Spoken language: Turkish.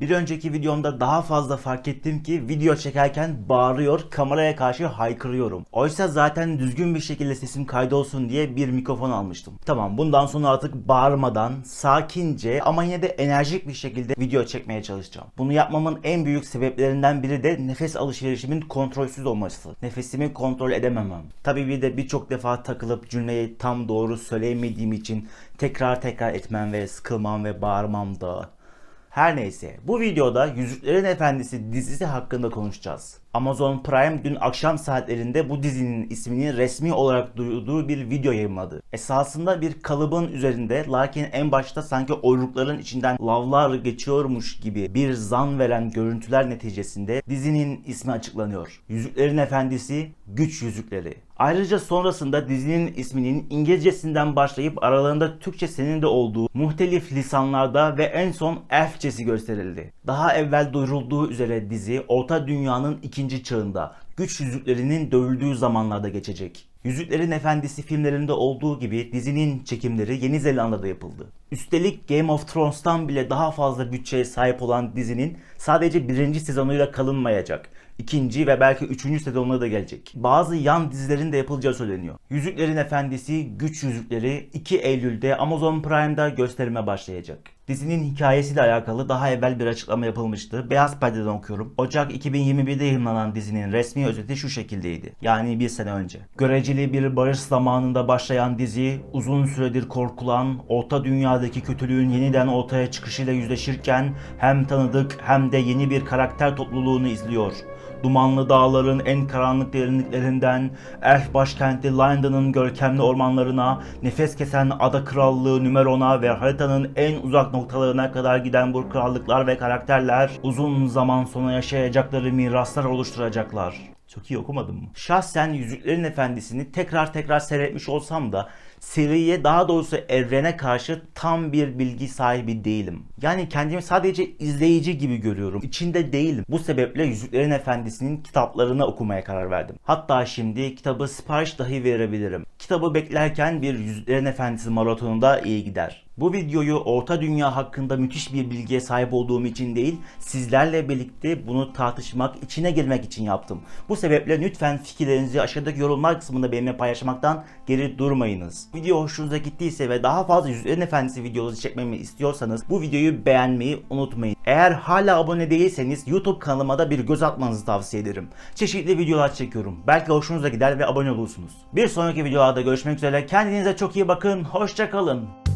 Bir önceki videomda daha fazla fark ettim ki video çekerken bağırıyor, kameraya karşı haykırıyorum. Oysa zaten düzgün bir şekilde sesim kaydolsun diye bir mikrofon almıştım. Tamam bundan sonra artık bağırmadan, sakince ama yine de enerjik bir şekilde video çekmeye çalışacağım. Bunu yapmamın en büyük sebeplerinden biri de nefes alışverişimin kontrolsüz olması. Nefesimi kontrol edememem. Tabii bir de birçok defa takılıp cümleyi tam doğru söyleyemediğim için tekrar tekrar etmem ve sıkılmam ve bağırmam da. Her neyse bu videoda Yüzüklerin Efendisi dizisi hakkında konuşacağız. Amazon Prime dün akşam saatlerinde bu dizinin ismini resmi olarak duyurduğu bir video yayınladı. Esasında bir kalıbın üzerinde lakin en başta sanki oyrukların içinden lavlar geçiyormuş gibi bir zan veren görüntüler neticesinde dizinin ismi açıklanıyor. Yüzüklerin Efendisi Güç Yüzükleri. Ayrıca sonrasında dizinin isminin İngilizcesinden başlayıp aralarında Türkçesinin de olduğu muhtelif lisanlarda ve en son Elfçesi gösterildi. Daha evvel duyurulduğu üzere dizi Orta Dünya'nın ikinci çağında güç yüzüklerinin dövüldüğü zamanlarda geçecek. Yüzüklerin Efendisi filmlerinde olduğu gibi dizinin çekimleri Yeni Zelanda'da yapıldı. Üstelik Game of Thrones'tan bile daha fazla bütçeye sahip olan dizinin sadece birinci sezonuyla kalınmayacak. İkinci ve belki üçüncü sezonuna da gelecek. Bazı yan dizilerin de yapılacağı söyleniyor. Yüzüklerin Efendisi Güç Yüzükleri 2 Eylül'de Amazon Prime'da gösterime başlayacak. Dizinin hikayesiyle alakalı daha evvel bir açıklama yapılmıştı. Beyaz Perde'den okuyorum. Ocak 2021'de yayınlanan dizinin resmi özeti şu şekildeydi. Yani bir sene önce. Göreceli bir barış zamanında başlayan dizi uzun süredir korkulan, orta dünyadaki kötülüğün yeniden ortaya çıkışıyla yüzleşirken hem tanıdık hem de yeni bir karakter topluluğunu izliyor. Dumanlı dağların en karanlık derinliklerinden, Elf başkenti London'ın görkemli ormanlarına, nefes kesen ada krallığı Numeron'a ve haritanın en uzak noktalarına kadar giden bu krallıklar ve karakterler uzun zaman sonra yaşayacakları miraslar oluşturacaklar. Çok iyi okumadım mı? Şahsen Yüzüklerin Efendisi'ni tekrar tekrar seyretmiş olsam da seriye daha doğrusu evrene karşı tam bir bilgi sahibi değilim. Yani kendimi sadece izleyici gibi görüyorum. İçinde değilim. Bu sebeple Yüzüklerin Efendisi'nin kitaplarını okumaya karar verdim. Hatta şimdi kitabı sipariş dahi verebilirim. Kitabı beklerken bir Yüzüklerin Efendisi maratonunda iyi gider. Bu videoyu Orta Dünya hakkında müthiş bir bilgiye sahip olduğum için değil, sizlerle birlikte bunu tartışmak, içine girmek için yaptım. Bu sebeple lütfen fikirlerinizi aşağıdaki yorumlar kısmında benimle paylaşmaktan geri durmayınız. Video hoşunuza gittiyse ve daha fazla Yüzüklerin Efendisi videoları çekmemi istiyorsanız bu videoyu beğenmeyi unutmayın. Eğer hala abone değilseniz YouTube kanalıma da bir göz atmanızı tavsiye ederim. Çeşitli videolar çekiyorum. Belki hoşunuza gider ve abone olursunuz. Bir sonraki videolarda görüşmek üzere. Kendinize çok iyi bakın. Hoşçakalın.